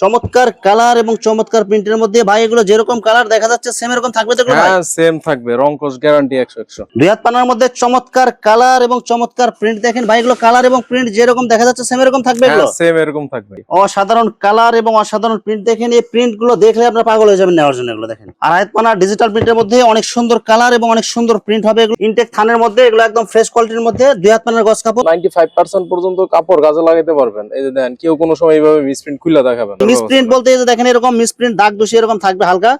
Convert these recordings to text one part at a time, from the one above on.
চমৎকার কালার এবং চমৎকার প্রিন্টের মধ্যে ভাই এগুলো যেরকম কালার দেখা যাচ্ছে সেম এরকম থাকবে তো ভাই? হ্যাঁ সেম থাকবে। রংকশ গ্যারান্টি একশো একশো। দুই হাত পানার মধ্যে চমৎকার কালার এবং চমৎকার প্রিন্ট দেখেন ভাই এগুলো কালার এবং প্রিন্ট যেরকম দেখা যাচ্ছে সেম এরকম থাকবে এগুলো? হ্যাঁ সেম এরকম থাকবে। অসাধারণ কালার এবং অসাধারণ প্রিন্ট দেখেন এই প্রিন্টগুলো দেখলে আপনার পাগল হয়ে যাবেন নেওয়ার জন্য এগুলো দেখেন। আর হাত পানা ডিজিটাল প্রিন্টের মধ্যে অনেক সুন্দর কালার এবং অনেক সুন্দর প্রিন্ট হবে এগুলো। ইনটেক থানের মধ্যে এগুলো একদম ফ্রেশ কোয়ালিটির মধ্যে দুই হাত পানার গছ কাপড়। নাইনটি ফাইভ পার্সেন্ট পর্যন্ত কাপড় গাছে লাগাতে পারবেন। এই যে দেন কেউ কোনো সময় এইভাবে মিসপ্রিন্ট খুলে দেখাবেন মিসপ্রিন্ট বলতে যে দেখেন এরকম মিসপ্রিন্ট দাগ দোষী এরকম থাকবে হালকা।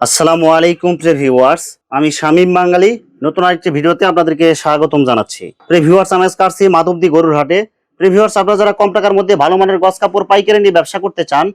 আসসালামু আলাইকুম প্রিয় ভিউয়ার্স আমি শামীম বাঙালি। নতুন আরেকটি ভিডিওতে আপনাদেরকে স্বাগতম জানাচ্ছি। প্রিয় ভিউয়ার্স আমি আজকে মাধবদী গরুর হাটে। প্রিয় ভিউয়ার্স আপনারা যারা কম টাকার মধ্যে ভালো মানের গছ কাপড় পাইকারি নিয়ে ব্যবসা করতে চান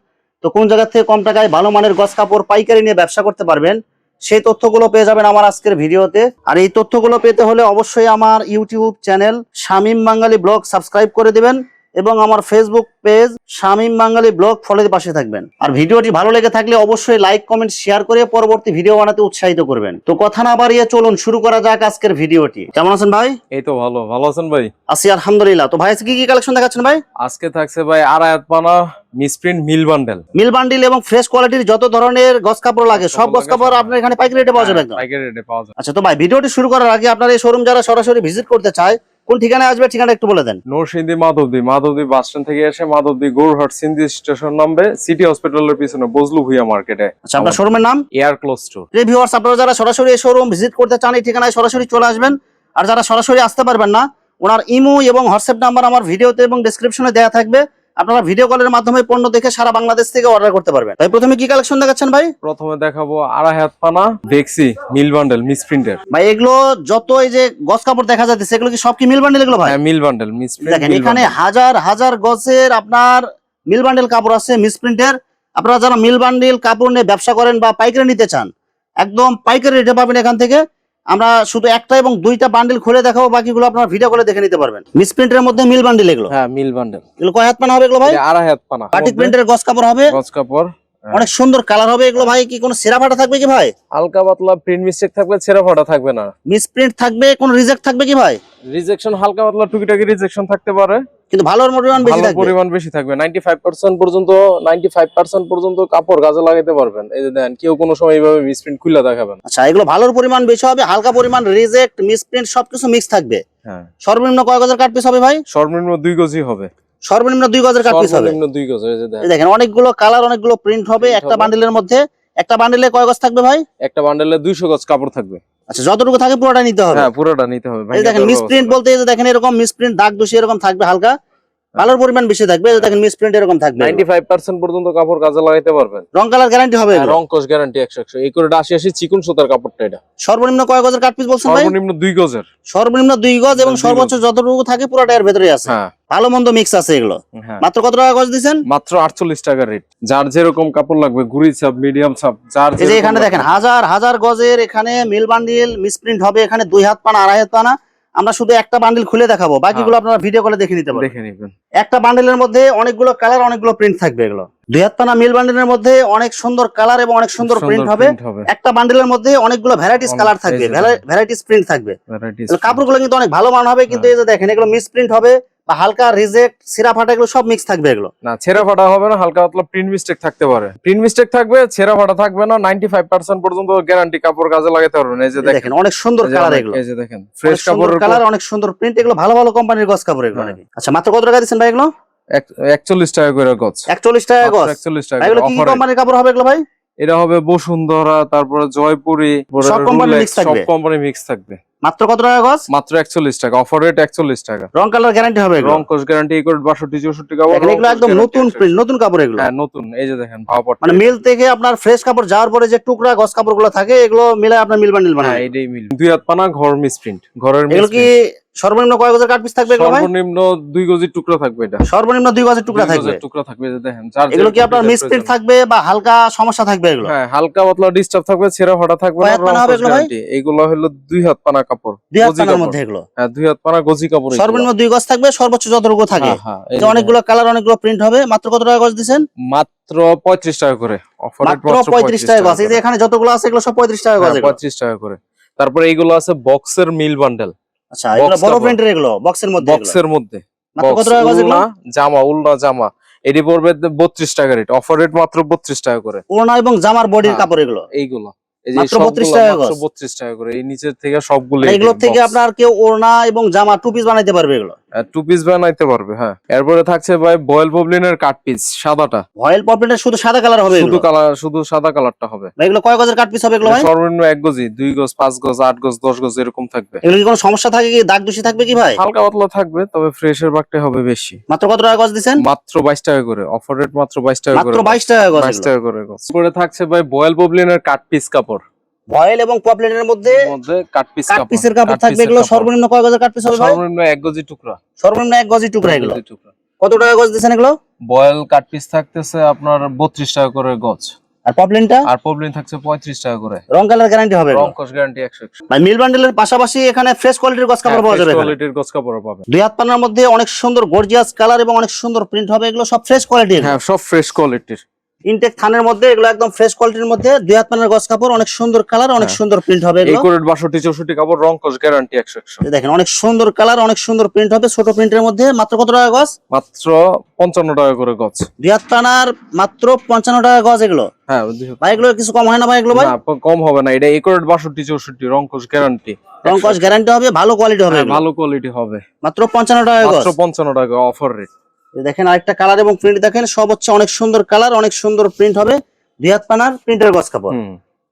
তো কোন জায়গা থেকে কম টাকায় ভালো মানের গছ কাপড় পাইকারি নিয়ে ব্যবসা করতে পারবেন সেই তথ্যগুলো পেয়ে যাবেন আমার আজকের ভিডিওতে। আর এই তথ্যগুলো পেতে হলে অবশ্যই আমার YouTube channel Shamim Bangali blog subscribe করে দিবেন। এবং আমার Facebook page Shamim Bangali blog ফলোতে পাশে থাকবেন। আর ভিডিওটি ভালো লেগে থাকলে অবশ্যই লাইক কমেন্ট শেয়ার করে পরবর্তী ভিডিও বানাতে উৎসাহিত করবেন। তো কথা না বাড়িয়ে চলুন শুরু করা যাক আজকের ভিডিওটি। কেমন আছেন ভাই? এই তো ভালো ভালো আছেন ভাই? আছি আলহামদুলিল্লাহ। তো ভাই আজকে কি কি কালেকশন দেখাচ্ছেন ভাই? আজকে থাকছে ভাই আড়াই পানা misprint mill bundle mill bundle এবং ফ্রেশ কোয়ালিটির যত ধরনের গস কাপড় লাগে সব গস কাপড় আপনার এখানে পাইকারি রেটে পাওয়া যাবে একদম। পাইকারি রেটে পাওয়া যায় আচ্ছা তো ভাই ভিডিওটি শুরু করার আগে আপনার এই শোরুম যারা সরাসরি ভিজিট করতে চায় কোন ঠিকানায় আসবে ঠিকানা একটু বলে দেন। নরসিংদী মাধবদী মাধবদী বাস স্ট্যান্ড থেকে এসে মাধবদী গৌরহাট সিন্ধি স্টেশন নামবে সিটি হসপিটালের পিছনে বজলু ভুইয়া মার্কেটে। আচ্ছা আপনার শোরুমের নাম? এয়ার ক্লোজ টু ভিউয়ার্স আপনারা যারা সরাসরি এই শোরুম ভিজিট করতে চান এই ঠিকানায় সরাসরি চলে আসবেন। আর যারা সরাসরি আসতে পারবেন না ওনার ইমো এবং হোয়াটসঅ্যাপ নাম্বার আমার ভিডিওতে এবং ডেসক্রিপশনে দেওয়া থাকবে। আপনারা ভিডিও কলের মাধ্যমে পণ্য দেখে সারা বাংলাদেশ থেকে অর্ডার করতে পারবেন। ভাই প্রথমে কি কালেকশন দেখাচ্ছেন ভাই? প্রথমে দেখাবো আড়াই হাত পানা দেখছি মিল বান্ডেল মিস মিসপ্রিন্টের ভাই এগুলো যত এই যে গস কাপড় দেখা যাচ্ছে সেগুলো কি সব কি মিল বান্ডেল এগুলো ভাই? হ্যাঁ মিল বান্ডেল মিসপ্রিন্ট দেখেন এখানে হাজার হাজার গজের আপনার মিল বান্ডেল কাপড় আছে মিসপ্রিন্টের আপনারা যারা মিল বান্ডেল কাপড় নিয়ে ব্যবসা করেন বা পাইকারি নিতে চান একদম পাইকারি রেটে পাবেন এখান থেকে। আমরা শুধু একটা এবং দুইটা বান্ডিল খুলে দেখাবো বাকিগুলো আপনারা ভিডিও করে দেখে নিতে পারবেন। মিসপ্রিন্টের মধ্যে মিল বান্ডিল এগুলো। হ্যাঁ মিল বান্ডেল এগুলো কয় হাত পানা হবে এগুলো ভাই? আড়াই হাত পানা। বাটিক প্রিন্টের গস কাপড় হবে। গস কাপড়। অনেক সুন্দর কালার হবে এগুলো ভাই কি কোনো সেরা ফাটা থাকবে কি ভাই? হালকা পাতলা প্রিন্ট মিস্টেক থাকবে ছেঁড়া ফাটা থাকবে না। মিসপ্রিন্ট থাকবে কোনো রিজেক্ট থাকবে কি ভাই? রিজেকশন হালকা পাতলা টুকিটাকি রিজেকশন থাকতে পারে। কিন্তু ভালোর পরিমাণ বেশি ভালো থাকবে। পরিমাণ বেশি থাকবে। 95% পর্যন্ত 95% পর্যন্ত কাপড় গাছে লাগাতে পারবেন। এই যে দেন কেউ কোনো সময় এইভাবে মিসপ্রিন্ট খুলে দেখাবেন। আচ্ছা এগুলো ভালোর পরিমাণ বেশি হবে হালকা পরিমাণ রিজেক্ট মিসপ্রিন্ট সবকিছু মিক্স থাকবে। হ্যাঁ। সর্বনিম্ন কয় গজের কাট পিস হবে ভাই? সর্বনিম্ন দুই গজি হবে। সর্বনিম্ন দুই গজের কাট পিস হবে। দুই দেখেন। অনেকগুলো কালার অনেকগুলো প্রিন্ট হবে। একটা বান্ডেলের মধ্যে। একটা বান্ডিলে কয় গজ থাকবে ভাই? একটা বান্ডেলে 200 গজ কাপড় থাকবে। আচ্ছা যতটুকু থাকে পুরোটা নিতে হবে। হ্যাঁ পুরোটা নিতে হবে। ভাই দেখেন মিসপ্রিন্ট বলতে দেখেন এরকম মিসপ্রিন্ট দাগ দোষী এরকম থাকবে হালকা। ভালোর পরিমাণ বেশি থাকবে দেখেন মিসপ্রিন্ট এরকম থাকবে। 95% পর্যন্ত কাপড় গাছে লাগাতে পারবেন। রং কালার গ্যারান্টি হবে রং কোশ গ্যারান্টি 100 100 এই করে আসি আসি চিকুন সুতার কাপড়টা এটা। সর্বনিম্ন কয় গজের কাট পিস বলছেন ভাই? সর্বনিম্ন দুই গজের। সর্বনিম্ন দুই গজ এবং সর্বোচ্চ যতটুকু থাকে পুরোটা এর ভেতরে আছে। হ্যাঁ। ভালো মন্দ মিক্স আছে এগুলো। হ্যাঁ। মাত্র কত টাকা গজ দিছেন মাত্র আটচল্লিশ টাকা রেট যার যেরকম কাপড় লাগবে গুড়ি ছাপ মিডিয়াম ছাপ যার এই যে এখানে দেখেন হাজার হাজার গজের এখানে মিল বান্ডিল মিসপ্রিন্ট হবে এখানে দুই হাত পানা আড়াই হাত পানা। আমরা শুধু একটা বান্ডিল খুলে দেখাবো বাকিগুলো আপনারা ভিডিও কলে দেখে নিতে পারবেন। দেখে নিবেন। একটা বান্ডিলের মধ্যে অনেকগুলো কালার অনেকগুলো প্রিন্ট থাকবে এগুলো। দুই হাত পানা মিল বান্ডেলের মধ্যে অনেক সুন্দর কালার এবং অনেক সুন্দর প্রিন্ট হবে। একটা বান্ডিলের মধ্যে অনেকগুলো ভ্যারাইটিস কালার থাকবে ভ্যারাইটিস প্রিন্ট থাকবে। কাপড়গুলো কিন্তু অনেক ভালো মান হবে কিন্তু হ্যাঁ। এই যে দেখেন এগুলো মিস প্রিন্ট হবে। বা হালকা রিজেক্ট সিরা ফাটা এগুলো সব মিক্স থাকবে এগুলো। না ছেঁড়া ফাটা হবে না হালকা পাতলা প্রিন্ট মিস্টেক থাকতে পারে। প্রিন্ট মিস্টেক থাকবে ছেঁড়া ফাটা থাকবে না 95% পর্যন্ত গ্যারান্টি কাপড় কাজে লাগাতে পারবেন। এই যে দেখেন। অনেক সুন্দর কালার অনেক- এগুলো। এই যে দেখেন ফ্রেশ কাপড় কাপড়ের কালার অনেক সুন্দর প্রিন্ট এগুলো ভালো ভালো কোম্পানির গস কাপড় এগুলো হ্যাঁ। নাকি? আচ্ছা মাত্র কত টাকা দিচ্ছেন ভাই এগুলো? একচল্লিশ টাকা করে গজ একচল্লিশ টাকা গজ একচল্লিশ টাকা এগুলো কি কোম্পানির কাপড় হবে এগুলো ভাই? এটা হবে বসুন্ধরা তারপরে জয়পুরি সব থাকবে? কোম্পানি মিক্স থাকবে। মাত্র কত টাকা গজ মাত্র একচল্লিশ টাকা। অফার রেট একচল্লিশ টাকা। রং কালার গ্যারান্টি হবে রং কোশ গ্যারান্টি করে বাষট্টি চৌষট্টি কাপড় এগুলো একদম নতুন প্রিন্ট নতুন কাপড় এগুলো। হ্যাঁ নতুন। এই যে দেখেন ভাওপট মানে মিল থেকে আপনার ফ্রেশ কাপড় যাওয়ার পরে যে টুকরা গস কাপড়গুলো থাকে এগুলো মিলে আপনার মিল বান্ডিল হ্যাঁ বানায় এটাই মিল দুই হাত পানা ঘর মিসপ্রিন্ট ঘরের এগুলো কি। সর্বনিম্ন কয় গজের কাট পিস থাকবে এগুলো ভাই? সর্বনিম্ন দুই গজির টুকরা থাকবে এটা। সর্বনিম্ন দুই গজের টুকরা থাকবে। টুকরা থাকবে যে দেখেন এগুলো কি আপনার মিসপ্রিন্ট থাকবে বা হালকা সমস্যা থাকবে এগুলো? হ্যাঁ হালকা পাতলা ডিস্টার্ব থাকবে ছেঁড়া ফাটা থাকবে না এগুলো হলো দুই হাত পানা কাপড় দুই হাত পানার মধ্যে এগুলো? হ্যাঁ দুই হাত পানা গজি কাপড় সর্বনিম্ন দুই গজ থাকবে সর্বোচ্চ যতটুকু থাকে। হ্যাঁ, হ্যাঁ, যে অনেকগুলো কালার অনেকগুলো প্রিন্ট হবে। মাত্র কত টাকা গজ দিচ্ছেন মাত্র পঁয়ত্রিশ টাকা করে। অফার মাত্র পঁয়ত্রিশ টাকা গজ। এই যে এখানে যতগুলো আছে এগুলো সব পঁয়ত্রিশ টাকা গজ এগুলো। পঁয়ত্রিশ টাকা করে। তারপরে এইগুলো আছে বক্সের মিল বান্ডেল আচ্ছা এগুলো বড় প্রিন্টের এগুলো? বক্সের মধ্যে বক্সের মধ্যে। জামা উল্লা জামা। এটি পড়বে বত্রিশ টাকা রেট অফার রেট মাত্র বত্রিশ টাকা করে। ওড়না এবং জামার বডির হ্যাঁ। কাপড় এগুলো? এইগুলো। এই যে মাত্র সবগুলো 32 টাকা মাত্র বত্রিশ টাকা করে। এই নিচের থেকে সবগুলো এগুলো থেকে আপনার কেউ ওড়না এবং জামা টু পিস বানাইতে পারবে এগুলো? টু পিস বানাইতে পারবে হ্যাঁ। এরপরে থাকছে ভাই বয়েল পবলিনের কাট পিস সাদাটা। ভয়েল পপলেটের শুধু সাদা কালার হবে শুধু কালার শুধু সাদা কালারটা হবে। ভাই, এগুলো কয় গজের কাট পিস হবে এগুলো ভাই? সর্বনিম্ন এক গজি দুই গজ পাঁচ গজ আট গজ দশ গজ এরকম থাকবে। এগুলো কি কোনো সমস্যা থাকে কি? দাগ দূষি থাকবে কি ভাই? হালকা পাতলা থাকবে তবে ফ্রেশের বাগটা হবে বেশি। মাত্র কত টাকা গজ দিচ্ছেন মাত্র বাইশ টাকা করে অফার রেট মাত্র বাইশ টাকা করে মাত্র বাইশ টাকা গজ। বাইশ টাকা করে গজ। পরে থাকছে ভাই বয়েল পবলিনের কাট পিস কাপড়। ভয়েল এবং পপলেটের মধ্যে মধ্যে কাট পিস কাট কাপড় পিসের কাপড় থাকবে এগুলো সর্বনিম্ন কয় গজের কাট পিস হবে সর্বনিম্ন গজি টুকরা। সর্বনিম্ন এক গজি টুকরা এগুলো? কত টাকা গজ এগুলো? বয়েল কাট পিস থাকতেছে আপনার বত্রিশ টাকা করে গজ। আর পপলিনটা আর থাকছে টাকা করে। রং কালার গ্যারান্টি হবে গ্যারান্টি মিল বান্ডেলের পাশাপাশি এখানে ফ্রেশ কোয়ালিটির কাপড় পাওয়া যাবে কোয়ালিটির গজ কাপড় পাবে দুই হাত পানার মধ্যে অনেক সুন্দর গর্জিয়াস কালার এবং অনেক সুন্দর প্রিন্ট হবে এগুলো সব ফ্রেশ কোয়ালিটি হ্যাঁ সব ফ্রেশ কোয়ালিটির ইনটেক থানের মধ্যে এগুলো একদম ফ্রেশ কোয়ালিটির মধ্যে। দুই হাত পানার গজ কাপড় অনেক সুন্দর কালার অনেক হ্যাঁ। সুন্দর প্রিন্ট হবে এগুলো। কোরেট বাষট্টি চৌষট্টি কাপড় রংকশ গ্যারান্টি একশো একশো। এই দেখেন অনেক সুন্দর কালার অনেক সুন্দর প্রিন্ট হবে ছোট প্রিন্টের মধ্যে। মাত্র কত টাকা গজ মাত্র পঞ্চান্ন টাকা করে গজ দুই হাত পানার মাত্র পঞ্চান্ন টাকা গজ এগুলো। হ্যাঁ ভাই এগুলো কিছু কম হয় না ভাই এগুলো ভাই? কম হবে না। এটা এই কোরেট বাষট্টি চৌষট্টি গ্যারান্টি রং কস গ্যারান্টি হবে ভালো কোয়ালিটি হবে ভালো কোয়ালিটি হবে। মাত্র পঞ্চান্ন টাকা গজ মাত্র পঞ্চান্ন টাকা অফার রেট দেখেন আরেকটা কালার এবং প্রিন্ট দেখেন সব হচ্ছে অনেক সুন্দর কালার অনেক সুন্দর প্রিন্ট হবে। দুই হাত পানার প্রিন্টের গজ কাপড়।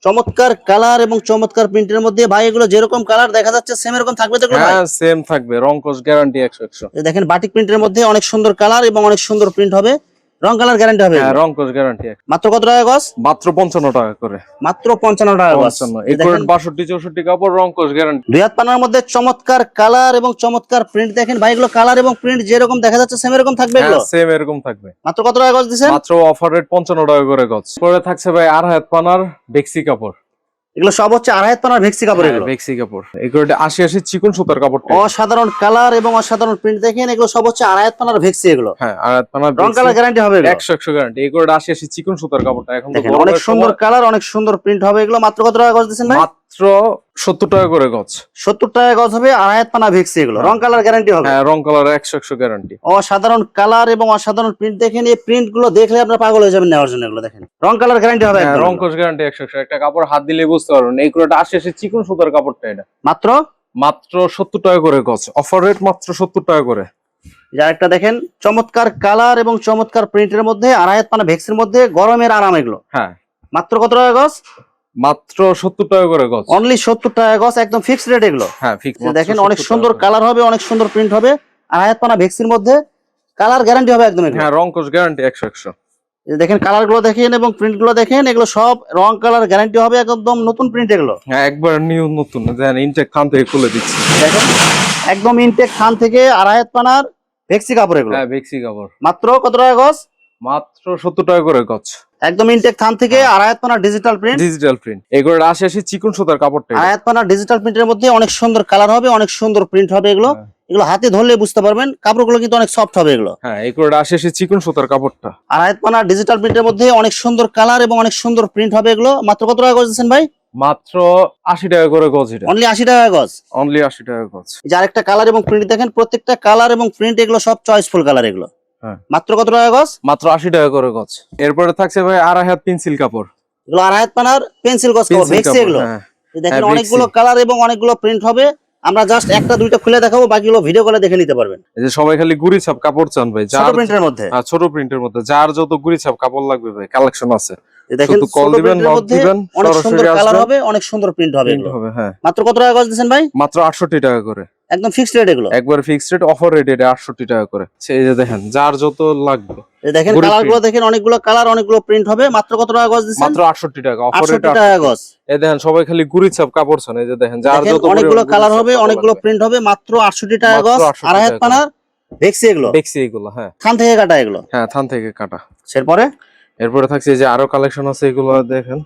চমৎকার কালার এবং চমৎকার প্রিন্টের মধ্যে ভাই এগুলো যেরকম কালার দেখা যাচ্ছে সেম এরকম থাকবে তো হ্যাঁ সেম থাকবে রং কোস গ্যারান্টি একশো একশো। এই দেখেন বাটিক প্রিন্টের মধ্যে অনেক সুন্দর কালার এবং অনেক সুন্দর প্রিন্ট হবে। রং কালার গ্যারান্টি হবে? হ্যাঁ। রংকশ গ্যারান্টি মাত্র কত টাকা গস মাত্র পঞ্চান্ন টাকা করে। মাত্র পঞ্চান্ন টাকা কোরেট বাষট্টি চৌষট্টি কাপড় রংকশ গ্যারান্টি দুই হাত পানার মধ্যে চমৎকার কালার এবং চমৎকার প্রিন্ট দেখেন। ভাই এগুলো কালার এবং প্রিন্ট যেরকম দেখা যাচ্ছে সেম এরকম থাকবে এগুলো? সেম এরকম থাকবে। মাত্র কত টাকা গস দিচ্ছেন? মাত্র অফার রেট পঞ্চান্ন টাকা করে গস পরে থাকছে ভাই আর হাত পানার বেক্সি কাপড়। এগুলো সব হচ্ছে আড়াই তনার ভেক্সি কাপড় হ্যাঁ, এগুলো। ভেক্সি কাপড়। এগুলো আশি আশি চিকন সুতার কাপড় অসাধারণ কালার এবং অসাধারণ প্রিন্ট দেখেন এগুলো সব হচ্ছে আড়াই তনার পানার ভেক্সি এগুলো। হ্যাঁ আড়াই তনার রং কালার গ্যারান্টি হবে। একশো একশো গ্যারান্টি এগুলো আশি আশি চিকন সুতার কাপড়টা। এখন অনেক সুন্দর কালার অনেক সুন্দর প্রিন্ট হবে এগুলো। মাত্র কত টাকা গজ দিচ্ছেন ভাই? মাত্র সত্তর টাকা করে গজ। সত্তর টাকা গজ হবে আড়াই হাত পানা ভেক্সি এগুলো। রং কালার গ্যারান্টি হবে? হ্যাঁ রং কালার একশো একশো গ্যারান্টি অসাধারণ কালার এবং অসাধারণ প্রিন্ট দেখেন এই প্রিন্টগুলো দেখলে আপনার পাগল হয়ে যাবেন নেওয়ার জন্য এগুলো দেখেন। রং কালার গ্যারান্টি হবে হ্যাঁ একদম। গ্যারান্টি একশো একশো। একটা কাপড় হাত দিলে বুঝতে পারবেন। এইগুলো আশি আশি চিকন সুতার কাপড়টা এটা। মাত্র? মাত্র সত্তর টাকা করে গজ। অফার রেট মাত্র সত্তর টাকা করে। যা একটা দেখেন চমৎকার কালার এবং চমৎকার প্রিন্টের মধ্যে আড়াই হাত পানা ভেক্সির মধ্যে গরমের আরাম এগুলো। হ্যাঁ। মাত্র কত টাকা গজ? মাত্র সত্তর টাকা করে গজ। অনলি সত্তর টাকা গজ একদম ফিক্সড রেট এগুলো। হ্যাঁ দেখেন অনেক সুন্দর কালার হবে অনেক সুন্দর প্রিন্ট হবে। আড়াই হাত পানা ভেক্সির মধ্যে কালার গ্যারান্টি হবে একদম হ্যাঁ রংকশ গ্যারান্টি একশো একশো। দেখেন কালারগুলো দেখেন এবং প্রিন্টগুলো দেখেন এগুলো সব রং কালার গ্যারান্টি হবে একদম নতুন প্রিন্ট এগুলো। হ্যাঁ একবার নিউ নতুন। দেখেন ইনটেক খান থেকে খুলে দিচ্ছি। দেখেন একদম ইনটেক খান থেকে আড়াই হাত পানার ভেক্সি কাপড় এগুলো। হ্যাঁ বেক্সি কাপড়। মাত্র কত টাকা গজ? মাত্র সত্তর টাকা করে গজ একদম ইনটেক থান থেকে হ্যাঁ। আড়াই ডিজিটাল প্রিন্ট ডিজিটাল প্রিন্ট এগুলো আশি চিকন সুতার কাপড়টা এটা। আড়াই ডিজিটাল প্রিন্টের মধ্যে অনেক সুন্দর কালার হবে অনেক সুন্দর প্রিন্ট হবে এগুলো। হ্যাঁ। এগুলো হাতে ধরলে বুঝতে পারবেন কাপড়গুলো কিন্তু অনেক সফট হবে এগুলো। হ্যাঁ এগুলো আশি আশি চিকন সুতার কাপড়টা। আড়াই হাত ডিজিটাল প্রিন্টের মধ্যে অনেক সুন্দর কালার এবং অনেক সুন্দর প্রিন্ট হবে এগুলো। মাত্র কত টাকা দিচ্ছেন ভাই? মাত্র আশি টাকা করে গজ এটা। অনলি আশি টাকা গজ অনলি আশি টাকা গজ এই যে আরেকটা কালার এবং প্রিন্ট দেখেন প্রত্যেকটা কালার এবং প্রিন্ট এগুলো সব চয়েসফুল কালার এগুলো। মাত্র কত টাকা গজ? মাত্র আশি টাকা করে গজ। এরপরে থাকছে ভাই আড়াই হাত পেন্সিল কাপড়। এগুলো আড়াই হাত পানার পেন্সিল গজ পেন্সিল ভেক্সি কাপড় এগুলো। হ্যাঁ। দেখেন হ্যাঁ, অনেকগুলো কালার এবং অনেকগুলো প্রিন্ট হবে। আমরা জাস্ট একটা দুইটা খুলে দেখাবো বাকিগুলো ভিডিও করে দেখে নিতে পারবেন। এই যে সবাই খালি গুড়ি ছাপ কাপড় চান ভাই ছোট যার প্রিন্টের মধ্যে। হ্যাঁ, ছোট প্রিন্টের মধ্যে। যার যত গুড়ি ছাপ কাপড় লাগবে ভাই কালেকশন আছে। দেখেন call দিবেন, মধ্যে দিবেন, অনেক সুন্দর কালার হবে অনেক সুন্দর প্রিন্ট হবে এগুলো। হ্যাঁ। মাত্র কত টাকা গজ ভাই? মাত্র আটষট্টি টাকা করে। একদম ফিক্সড রেট এগুলো? একবার ফিক্সড রেট অফার রেট এটা আটষট্টি টাকা করে। সেই যে দেখেন যার যত লাগবে। এই দেখেন গরিব কালারগুলো দেখেন অনেকগুলো কালার অনেকগুলো প্রিন্ট হবে। মাত্র কত টাকা গজ দিচ্ছেন? মাত্র আটষট্টি টাকা অফার রেট আটষট্টি টাকা গজ। এই দেখেন সবাই খালি গুড়ি ছাপ কাপড় চান এই যে দেখেন যার যত অনেকগুলো কালার হবে অনেকগুলো প্রিন্ট হবে মাত্র আটষট্টি টাকা মাত্র গজ। 68 আড়াই হাত পানার ভেক্সি এগুলো। দেখছি এগুলো হ্যাঁ। থান থেকে কাটা এগুলো। হ্যাঁ থান থেকে কাটা। এরপরে? এরপরে থাকছে এই যে আরও কালেকশন আছে এগুলো দেখেন।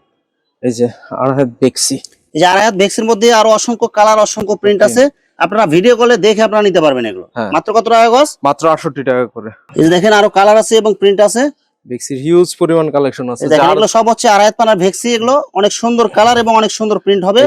এই যে আর হাত দেখছি এই যে আড়াই হাত ভেক্সির মধ্যে আরও অসংখ্য কালার অসংখ্য প্রিন্ট আছে। আপনারা ভিডিও কলে দেখে আপনারা নিতে পারবেন এগুলো। হ্যাঁ। মাত্র কত টাকা গজ? মাত্র আটষট্টি টাকা করে। এই যে দেখেন আরও কালার আছে এবং প্রিন্ট আছে। দেখছির হিউজ পরিমাণ কালেকশন আছে। এগুলো সব হচ্ছে আড়াই পানার ভেক্সি এগুলো। অনেক সুন্দর কালার এবং অনেক সুন্দর প্রিন্ট হবে।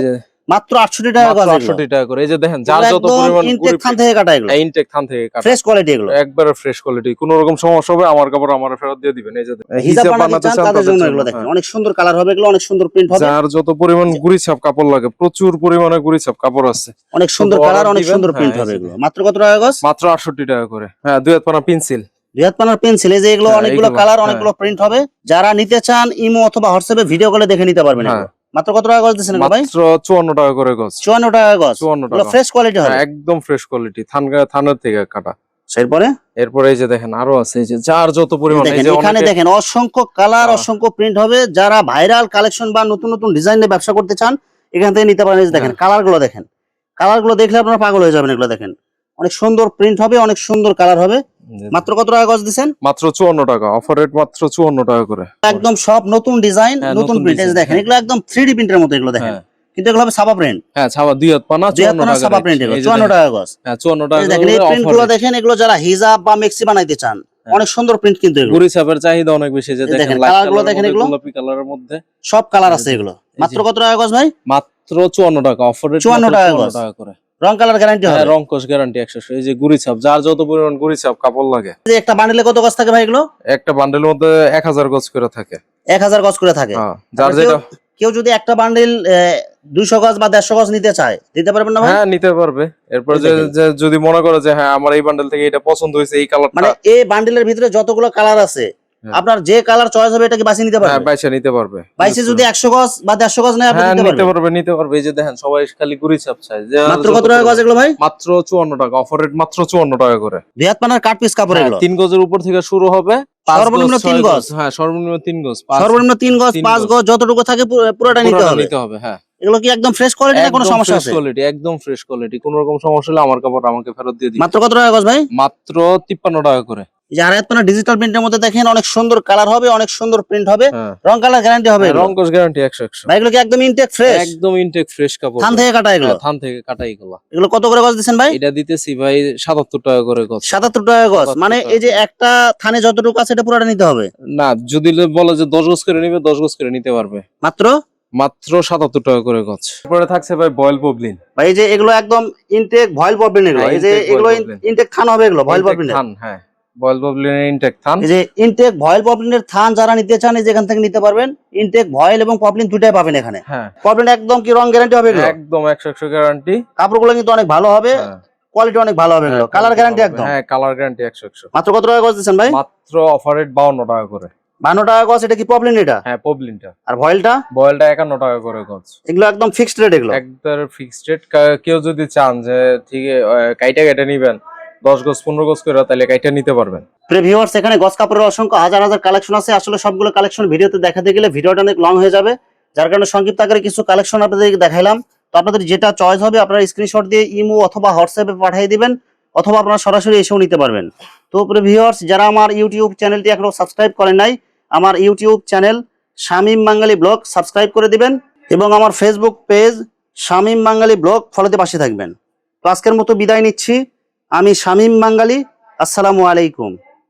মাত্র আটষট্টি টাকা গজ এগুলো। আটষট্টি টাকা করে। এই যে দেখেন যার যত পরিমাণ ইনটেক থান থেকে কাটা এগুলো। ইনটেক থান থেকে কাটা। ফ্রেশ কোয়ালিটি এগুলো। একবারে ফ্রেশ কোয়ালিটি কোন রকম সমস্যা হবে আমার কাপড় আমার ফেরত দিয়ে দিবেন। এই যে হিজাব বানাতে চান তাদের জন্য এগুলো দেখেন। হ্যাঁ। অনেক সুন্দর কালার হবে এগুলো অনেক সুন্দর প্রিন্ট হবে। যার যত পরিমাণ গুড়ি ছাপ কাপড় লাগে প্রচুর পরিমাণে গুড়ি ছাপ কাপড় আছে। অনেক সুন্দর কালার অনেক সুন্দর হ্যাঁ, প্রিন্ট হবে এগুলো। মাত্র কত টাকা গজ? মাত্র আটষট্টি টাকা করে। হ্যাঁ দুই হাত পানা পেন্সিল পানার পেন্সিল এই যে এগুলো হ্যাঁ, অনেকগুলো কালার হ্যাঁ। অনেকগুলো প্রিন্ট হবে। যারা নিতে চান ইমো অথবা হোয়াটসঅ্যাপে ভিডিও কলে দেখে নিতে পারবেন হ্যাঁ। এগুলো। মাত্র কত টাকা গজ দিচ্ছেন ভাই? মাত্র চুয়ান্ন টাকা করে গছ চুয়ান্ন টাকা গজ। চুয়ান্ন এগুলো টাকা ফ্রেশ কোয়ালিটি হ্যাঁ, একদম ফ্রেশ কোয়ালিটি থান থানের থেকে কাটা। এরপরে? এরপরে এই যে দেখেন আরও আছে এই যে যার যত পরিমাণ এই দেখেন যে এখানে দেখেন অসংখ্য কালার হ্যাঁ। অসংখ্য প্রিন্ট হবে। যারা ভাইরাল কালেকশন বা নতুন নতুন ডিজাইনে ব্যবসা করতে চান এখান থেকে নিতে পারেন। এই যে দেখেন হ্যাঁ। কালারগুলো দেখেন। কালারগুলো দেখলে আপনারা পাগল হয়ে যাবেন এগুলো দেখেন। অনেক সুন্দর প্রিন্ট হবে অনেক সুন্দর কালার হবে। মাত্র কত টাকা গজ দিচ্ছেন মাত্র চুয়ান্ন টাকা। অফার রেট মাত্র চুয়ান্ন টাকা করে। একদম সব নতুন ডিজাইন হ্যাঁ, নতুন প্রিন্ট দেখেন হ্যাঁ। এগুলো একদম থ্রি প্রিন্টের মতো এগুলো দেখেন। হ্যাঁ। কিন্তু এগুলো হবে সাবা প্রিন্ট হ্যাঁ ছাপা দুই হাত পানা দুই চুয়ান্ন হাত সাবা প্রিন্ট এগুলো চুয়ান্ন। টাকা গজ। হ্যাঁ চুয়ান্ন টাকা দেখেন এই প্রিন্টগুলো দেখেন এগুলো যারা হিজাব বা মেক্সি বানাইতে চান। অনেক সুন্দর প্রিন্ট কিন্তু এগুলো। গুড়ি ছাপের চাহিদা অনেক বেশি যে দেখেন colour গুলো দেখেন এগুলো। গোলাপি কালারের মধ্যে। সব কালার আছে এগুলো। মাত্র কত টাকা গজ ভাই? মাত্র চুয়ান্ন টাকা অফার রেট 54 টাকা চুয়ান্ন গজ। টাকা করে। রং কালার গ্যারান্টি হবে। রংকশ গ্যারান্টি একশো এই যে গুড়ি ছাপ যার যত পরিমাণ গুড়ি ছাপ কাপড় লাগে। যে একটা বান্ডেলে কত গজ থাকে ভাই এগুলো? একটা বান্ডেলের মধ্যে এক হাজার গজ করে থাকে। এক হাজার গজ করে থাকে। হ্যাঁ যার যেটা কেউ- যদি একটা বান্ডেল দুইশো গজ বা দেড়শো গজ নিতে চায় দিতে পারবেন না ভাই? হ্যাঁ নিতে পারবে। এরপর যে যদি মনে করে যে হ্যাঁ আমার এই বান্ডেল থেকে এটা পছন্দ হয়েছে এই মানে কালারটা এই বান্ডেলের ভিতরে যতগুলো কালার আছে। আপনার যে কালার চয়েস হবে এটা কি বাছিয়ে নিতে হ্যাঁ পারবেন নিতে পারবে। বাইশে যদি একশো গজ বা দেড়শো গজ নেয় আপনি হ্যাঁ নিতে পারবেন। পারবে নিতে পারবে। এই যে দেখেন সবাই খালি গুড়ি চাই যে মাত্র কত টাকা গজ এগুলো ভাই? মাত্র চুয়ান্ন টাকা অফার রেট মাত্র চুয়ান্ন টাকা করে। হাত পানার কাট পিস কাপড় হ্যাঁ, এগুলো? তিন গজের উপর থেকে শুরু হবে সর্বনিম্ন গজ, তিন ছয় গজ। হ্যাঁ সর্বনিম্ন তিন গজ পাঁচ- সর্বনিম্ন তিন গজ তিন পাঁচ গজ। গজ যতটুকু থাকে পুরোটা নিতে হবে। নিতে হবে হ্যাঁ। এগুলো কি একদম ফ্রেশ কোয়ালিটি না কোনো সমস্যা আছে? কোয়ালিটি একদম ফ্রেশ কোয়ালিটি কোন রকম সমস্যা হলে আমার কাপড় আমাকে ফেরত দিয়ে দিন। মাত্র কত টাকা গজ ভাই? মাত্র তিপ্পান্ন টাকা করে। এই যে আড়াই পানা ডিজিটাল প্রিন্টের মধ্যে দেখেন অনেক সুন্দর কালার হবে অনেক সুন্দর প্রিন্ট হবে হ্যাঁ। রং কালার গ্যারান্টি হবে এগুলো। রংকশ গ্যারান্টি একশো একশো। ভাই এগুলো কি একদম ইনটেক ফ্রেশ একদম ইনটেক ফ্রেশ কাপড়। থান থেকে কাটা এগুলো? হ্যাঁ, থান থেকে কাটাই গুলো এগুলো কত করে গজ দিচ্ছেন ভাই? এটা দিতেছি ভাই সাতাত্তর টাকা করে গছ সাতাত্তর টাকা গজ। মানে এই যে একটা থানে যতটুকু আছে এটা পুরোটা নিতে হবে? না যদি বলে যে দশ গজ করে নিবে দশ গজ করে নিতে পারবে। মাত্র? মাত্র সাতাত্তর টাকা করে গছ তারপরে থাকছে ভাই বয়েল পবলিন ভাই এই যে এগুলো একদম ইনটেক ভয়েল পপলিন এগুলো। হ্যাঁ, এই যে এগুলো poplin। ইনটেক থান হবে এগুলো ভয়েল থান হ্যাঁ। বয়েল পবলিনের ইনটেক থান। এই যে ইনটেক ভয়েল পপলিনের থান যারা নিতে চান এই যে এখান থেকে নিতে পারবেন। ইনটেক ভয়েল এবং পপলিন দুটাই পাবেন এখানে। হ্যাঁ। পপলিন একদম কি রং গ্যারান্টি হবে একদম একশো একশো গ্যারান্টি কাপড়গুলো কিন্তু অনেক ভালো হবে কোয়ালিটি অনেক ভালো হবে এগুলো। কালার গ্যারান্টি একদম। হ্যাঁ কালার গ্যারান্টি একশো একশো। মাত্র কত টাকা গজ দিচ্ছেন ভাই? মাত্র অফার রেট বাউন্ন টাকা করে। বান্ন টাকা গজ এটা কি পপলিন এটা? হ্যাঁ পবলিনটা আর ভয়েলটা? বয়েলটা একান্ন টাকা করে গছ এগুলো একদম ফিক্সড রেট এগুলো। একবার ফিক্সড রেট কেউ যদি চান যে ঠিক কাইটা কাইটা নিবেন। দশ গজ, পনেরো গজ করে তাহলে কাইটা নিতে পারবেন। ভিউয়ার্স এখানে গস কাপড়ের অসংখ্য হাজার হাজার কালেকশন আছে। আসলে সবগুলো কালেকশন ভিডিওতে দেখাতে গেলে ভিডিওটা অনেক লং হয়ে যাবে। যার কারণে সংক্ষিপ্ত আকারে কিছু কালেকশন আপনাদেরকে দেখাইলাম। তো আপনাদের যেটা চয়েস হবে, আপনারা স্ক্রিনশট দিয়ে ইমো অথবা হোয়াটসঅ্যাপে পাঠিয়ে দিবেন, অথবা আপনারা সরাসরি এসেও নিতে পারবেন। তো ভিউয়ার্স যারা আমার ইউটিউব চ্যানেলটি এখনও সাবস্ক্রাইব করেন নাই, আমার YouTube channel Shamim Bangali blog subscribe করে দিবেন এবং আমার Facebook page Shamim Bangali blog ফলোতে পাশে থাকবেন। তো আজকের মতো বিদায় নিচ্ছি। আমি শামীম বাঙালি আসসালামু আলাইকুম।